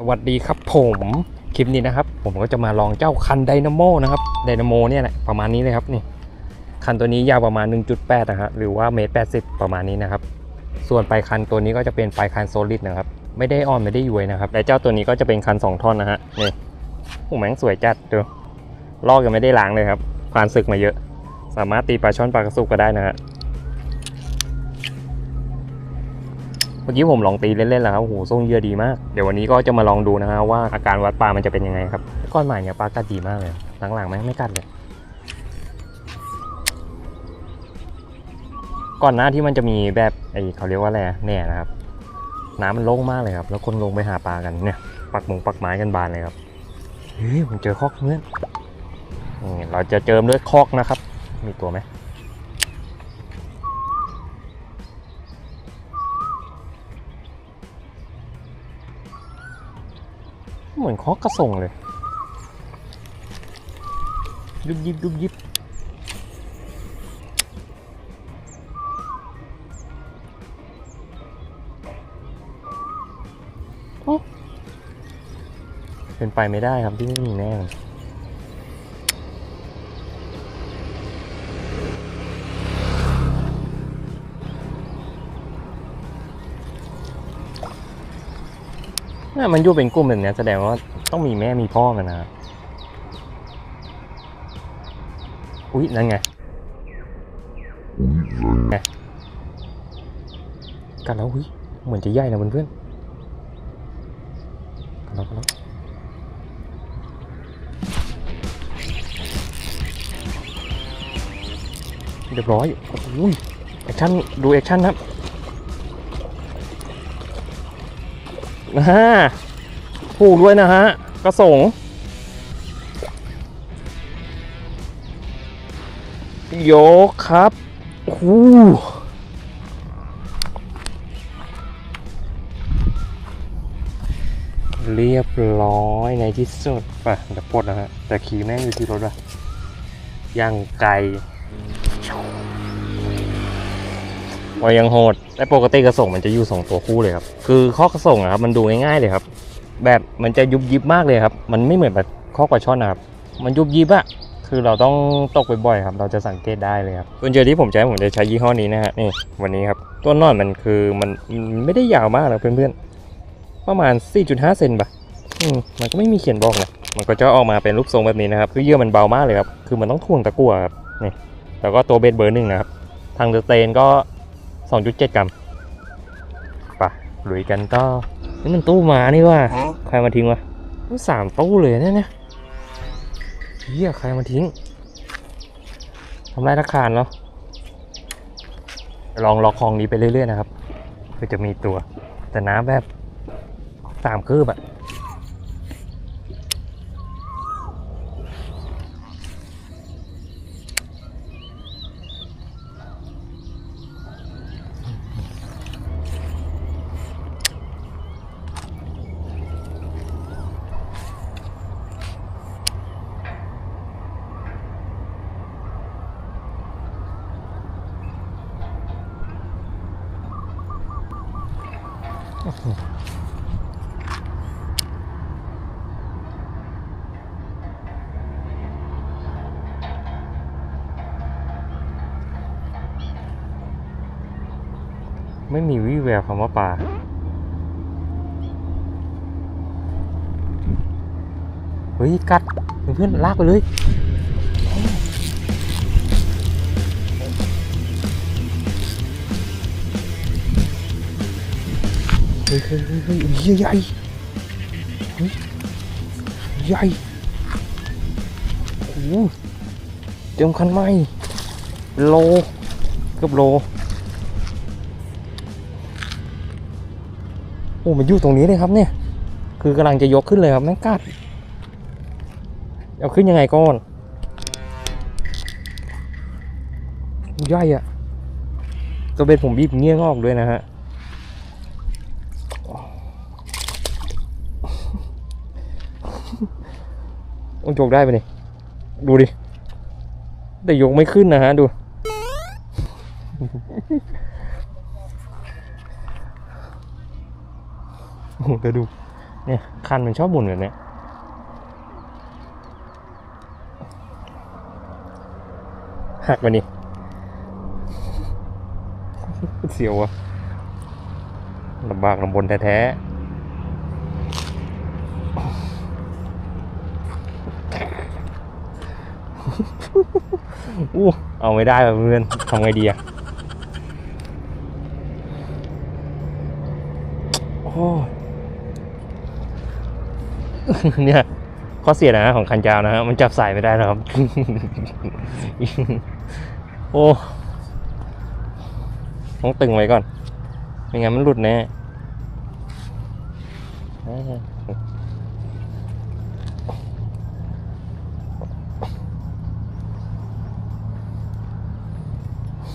สวัสดีครับผมคลิปนี้นะครับ ผมก็จะมาลองเจ้าคันไดนาโมนะครับไดนาโมเนี่ยแหละประมาณนี้เลยครับนี่คันตัวนี้ยาวประมาณ 1.8 นะครับหรือว่าเมตร80 ประมาณนี้นะครับ ส่วนปลายคันตัวนี้ก็จะเป็นปลายคันโซลิดนะครับ ไม่ได้อ่อนไม่ได้ย้ยนะครับและเจ้าตัวนี้ก็จะเป็นคัน 2 ท่อนนะฮะนี่โอ้แม่งสวยจัดดูลอกยังไม่ได้ล้างเลยครับผ่านศึกมาเยอะ สามารถตีปลาช่อนปลากระสุกก็ได้นะฮะ มื่อกี้ผมลองตีเล่นๆแล้วครับโอ้โหทรงเยื่อดีมาก เดี๋ยววันนี้ก็จะมาลองดูนะฮะว่าอาการวัดปลามันจะเป็นยังไงครับ ก้อนใหม่เนี่ยปลากัดดีมากเลยหลังๆแม่ไม่กัดเลย ก่อนหน้าที่มันจะมีแบบไอ้เขาเรียกว่าอะไรอะแหน่นะครับ น้ำมันโล่งมากเลยครับ แล้วคนลงไปหาปลากันเนี่ย ปักหมงปักไม้กันบานเลยครับ เฮ้ยผมเจอคอกเพื่อนนี่เราจะเจิมด้วยคอกนะครับ มีตัวไหม เหมือนเคาะกระส่งเลย ยุบยิบยุบยิบเป็นไปไม่ได้ครับที่ไม่มีแน่เลย น่ามันยู่เป็นกลุ่มแบบเนี้ยแสดงว่าต้องมีแม่มีพ่อมันนะ อุ๊ย นั่นไงกันแล้วอุ๊ยเหมือนจะใหญ่นะเพื่อนๆกันแล้วกันแล้วเรียบร้อยอุ้ยแอคชั่น ดูแอคชั่นครับ นะฮะถูกด้วยนะฮะกระสงโยกครับโอ้โหเรียบร้อยในที่สุด ไปเดี๋ยวปลดนะฮะ แต่ขี่แม่งอยู่ที่รถอะยังไก วายังโหดแต่ปกติกระส่งมันจะอยู่สองตัวคู่เลยครับ คือข้อกระส่งอะครับมันดูง่ายๆเลยครับ แบบมันจะยุบยิบมากเลยครับ มันไม่เหมือนแบบข้อปลาช่อนนะครับ มันยุบยิบอะคือเราต้องตกบ่อยๆครับ เราจะสังเกตได้เลยครับส่วนเจอที่ผมใช้ผมจะใช้ยี่ห้อนี้นะฮะ นี่วันนี้ครับต้นนอนมันคือมันมันไม่ได้ยาวมากนะเพื่อนๆ ประมาณ 4.5 เซนปะอืมมันก็ไม่มีเขียนบอกนะมันก็จะออกมาเป็นรูปทรงแบบนี้นะครับ คือเยื่อมันเบามากเลยครับ คือมันต้องถ่วงตะกั่วครับ นี่ แล้วก็ตัวเบสเบอร์หนึ่งนะครับ ทางเดอะเตนก็ 2.7 กรัมไปะลุยกันต่อนี่มันตู้หมานี่ว่าใครมาทิ้งวะมันสามตู้เลยเนี่ยเนี่ยเฮียใครมาทิ้งทำลายราคาเนาะลองล็อกคลองนี้ไปเรื่อยๆนะครับเพื่อจะมีตัวแต่น้ำแบบสามคืบอะ ไม่มีวี่แววคำว่าปลาเฮ้ย กัดเพื่อนลากไปเลย เฮ้ยเฮ้ยเฮ้ยเฮ้ยเฮ้ยใหญ่ใหญ่โอ้เตรียมคันใหมโลเกือบโลโอ้มันอยู่ตรงนี้เลยครับเนี่ย คือกำลังจะยกขึ้นเลยครับแม่งกัดเอาขึ้นยังไงก่อนใหญ่อะตัวเบ็ดผมบีบเงี้ยงออกด้วยนะฮะ โอ้ยกได้ไปะนี่ดูดิ แต่ยกไม่ขึ้นนะฮะดู โอ้โหแต่ดู เนี่ยคันมันชอบหมุนแบบเนี้ยหักมานี่เสียวอะลำบากลำบนแท้ๆ อู้เอาไม่ได้เพื่อนทำไงดีอะโอ้เนี่ยข้อเสียนะของคันยาวนะฮะมันจับสายไม่ได้นะครับ โอ้ต้องตึงไว้ก่อน ไม่งั้นมันหลุดแน่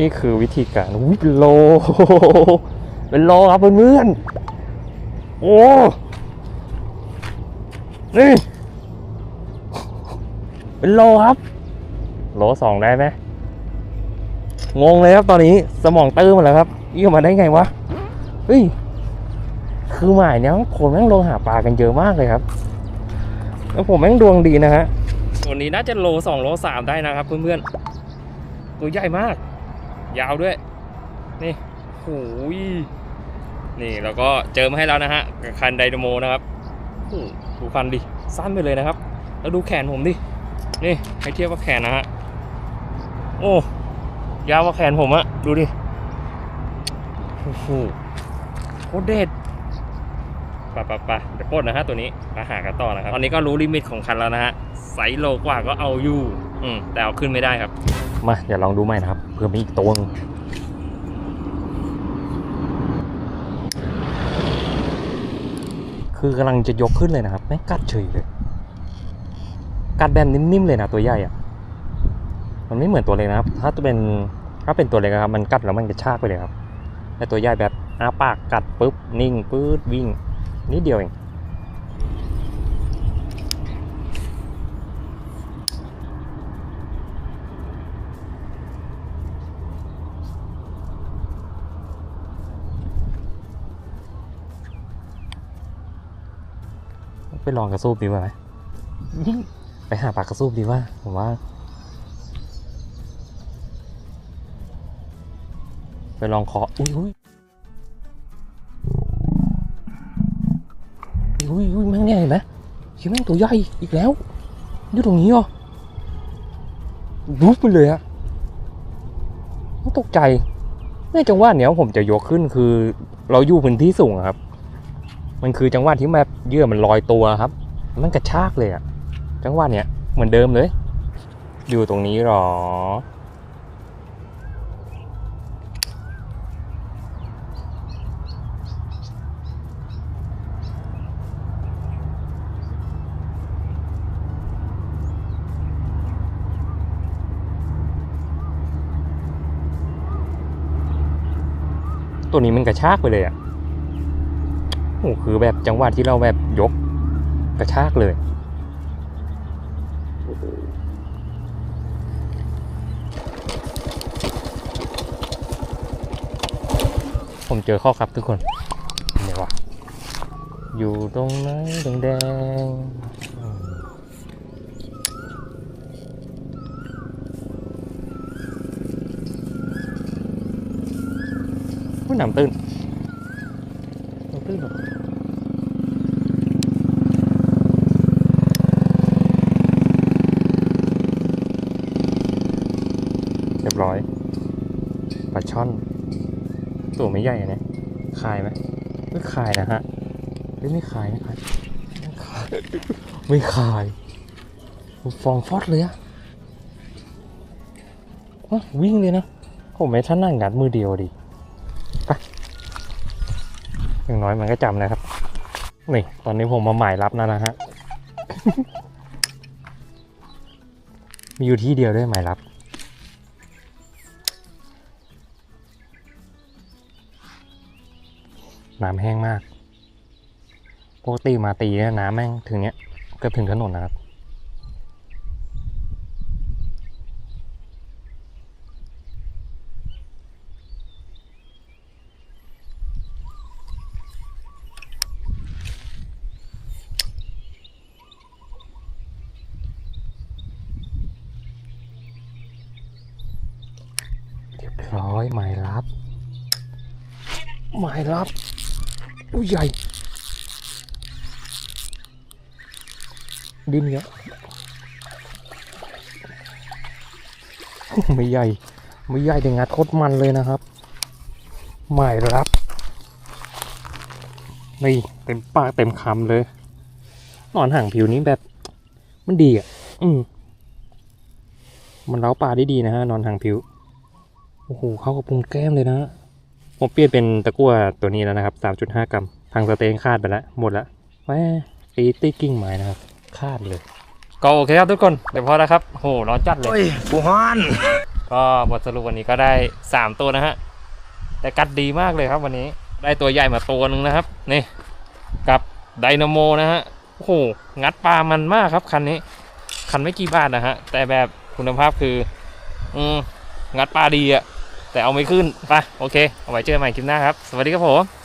นี่คือวิธีการอุ้ยเป็นโล เป็นโลครับเพื่อนๆ โอ้ นี่ เป็นโลครับ โลสองได้ไหมงงเลยครับตอนนี้สมองตื้อมาแล้วครับยี่มาได้ไงวะ เฮ้ย คือหมายเนี้ยคนแม่งลงหาปลากันเยอะมากเลยครับ แล้วผมแม่งดวงดีนะฮะวันนี้น่าจะโลสองโลสามได้นะครับเพื่อนๆตัวใหญ่มาก ยาวด้วย นี่โอ้ยนี่แล้วก็เจอมาให้แล้วนะฮะกับคันไดนาโมนะครับโอ้ดูคันดิ สั้นไปเลยนะครับ แล้วดูแขนผมดิ นี่ให้เทียบกับแขนนะฮะ โอ้ ยาวกว่าแขนผมอะดูดิ โอ้โหโคตรเด็ดปะปะปะเดี๋ยวปลดนะฮะตัวนี้มาหากันต่อนะครับ ตอนนี้ก็รู้ลิมิตของคันแล้วนะฮะ ไซส์โลกว่าก็เอาอยู่ อืมแต่เอาขึ้นไม่ได้ครับ มาเดี๋ยวลองดูใหม่นะครับเพื่อมีอีกตัวหนึงคือกำลังจะยกขึ้นเลยนะครับไม่งกัดเฉยเลยกัดแบบนิ่มๆเลยนะตัวใหญ่อะมันไม่เหมือนตัวเล็กนะครับ ถ้าตัวเป็นถ้าเป็นตัวเล็กอะครับมันกัดแล้วมันกระชากไปเลยครับแต่ตัวใหญ่แบบอ้าปากกัดปุ๊บนิ่งปื๊ดวิ่งนิดเดียวเอง ลองกระสูบดีกว่าไหมไปหาปากกระสูบดีว่า ผมว่า ไปลองเคาะอุ้ยอุ้ยอุ้ยอุ้ยแม่งเนี่ยเห็นไหมเฮ้ยแม่งตัวใหญ่อีกแล้วอยู่ตรงนี้เหรอรูปไปเลยอะตกใจแม่จังหวะเนี้ยผมจะยกขึ้นคือ เราอยู่พื้นที่สูงครับ มันคือจังหวะที่แบบเยื่อมันลอยตัวครับ มันกระชากเลยอะจังหวะเนี้ยเหมือนเดิมเลย อยู่ตรงนี้หรอ ตัวนี้มันกระชากไปเลยอะ โอ้คือแบบจังหวะที่เราแบบยกกระชากเลยผมเจอข้อครับทุกคนเดี๋ยววะอยู่ตรงไหนแดงแดงๆอืมผู้นำตื้น ขึ้นเหรอเรียบร้อยปลาช่อน ตัวไม่ใหญ่อะเนี่ยคายไหมไม่คายนะฮะหรือไม่คายนะครับไม่คายไม่คายฟองฟอดเลยอะว้าวิ่งเลยนะผมไม่ท่านั่งงัดมือเดียวดิไป อย่างน้อยมันก็จำนะครับ นี่ ตอนนี้ผมมาหมายรับนะนะฮะ มีอยู่ที่เดียวด้วยหมายรับ น้ำแห้งมาก ปกติมาตีเนี่ยน้ำแม่งถึงเนี้ย เกือบถึงถนนนะครับ ร้อยหมายรับหมายรับอุ้ยใหญ่ ดิ้นเยอะไม่ใหญ่ ไม่ใหญ่แต่งัดโคตรมันเลยนะครับหมายรับ นี่เต็มปากเต็มคำเลยนอนห่างผิวนี้แบบ มันดีอะ อืมมันเล้าปลาได้ดีนะฮะนอนห่างผิว โอ้โหเข้ากับพุงแก้มเลยนะ ผมเปลี่ยนเป็นตะกั่วตัวนี้แล้วนะครับ 3.5 กรัมทางสเตนคาดไปแล้ว หมดแล้วแม่ตีตีกิ้งไม้นะครับ คาดเลย ก็โอเคครับทุกคนเดี๋ยวพอแล้วครับโหร้อนจัดเลยโอ้ยกูฮ้อน ก็บทสรุปวันนี้ก็ได้ 3 ตัวนะฮะ แต่กัดดีมากเลยครับวันนี้ ได้ตัวใหญ่มาตัวหนึ่งนะครับ นี่ กับไดนาโมนะฮะ โอ้โห งัดปลามันมากครับคันนี้ คันไม่กี่บาทนะฮะ แต่แบบคุณภาพคือ อืมงัดปลาดีอะ แต่เอาไม่ขึ้นไปโอเค เอาไว้เจอกันใหม่คลิปหน้าครับ สวัสดีครับผม